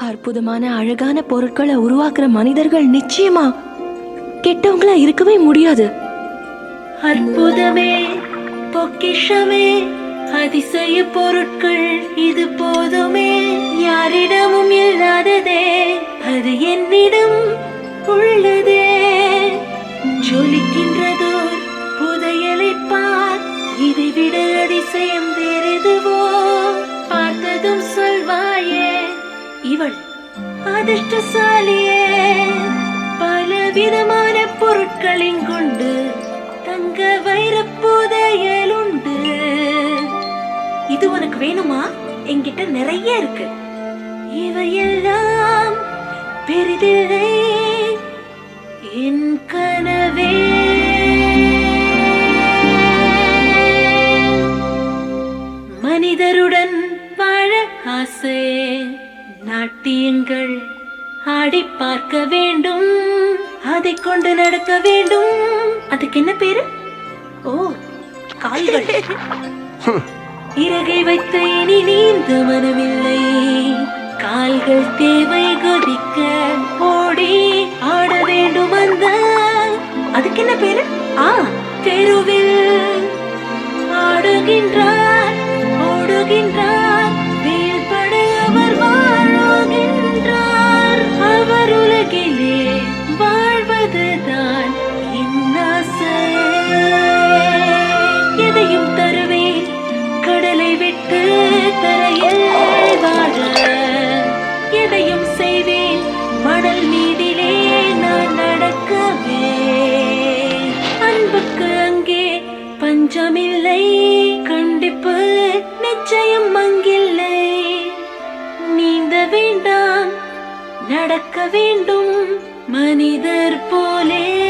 அற்புதமான அழகான பொருட்களை உருவாக்குற மனிதர்கள் நிச்சயமா கெட்டவங்களா இருக்கவே முடியாது. அற்புதமே பொக்கிஷமே அதிசய பொருட்கள் இது போதுமே யாரிடமும் இல்லாததே அது என்னிடம் உள்ளதே. ஜொலிக்கின்றதோர் புதையலை பார் இதை விட அதிசயம் இவள் அதிர்ஷ்டசாலியே. பல விதமான பொருட்களின் கொண்டு தங்க வைரப்புதையலுண்டு இது உனக்கு வேணுமா? என்கிட்ட நிறைய இருக்கு. இவையெல்லாம் பெரிதில்லை. என் கனவே. மனிதருடன் வாழ ஆசை. நாட்டியங்கள் ஆடி பார்க்க வேண்டும் அதை கொண்டு நடக்க வேண்டும். அதுக்கு என்ன பேரு? ஓ கால்கள். இறகை வைத்த இனி நீந்த மனமில்லை. கால்கள் தேவை கொதிக்க ஓடி ஆட வேண்டும் அந்த அதுக்கு என்ன பேரு? ஆ தெருவில் விட்டு தரையில் வாழ. எதையும் செய்வேன் மணல் மீதிலே நான் நடக்கவே. அன்புக்கு அங்கே பஞ்சமில்லை கண்டிப்பு நிச்சயம் அங்கில்லை. நீந்த வேண்டாம் நடக்க வேண்டும் மனிதர் போலே.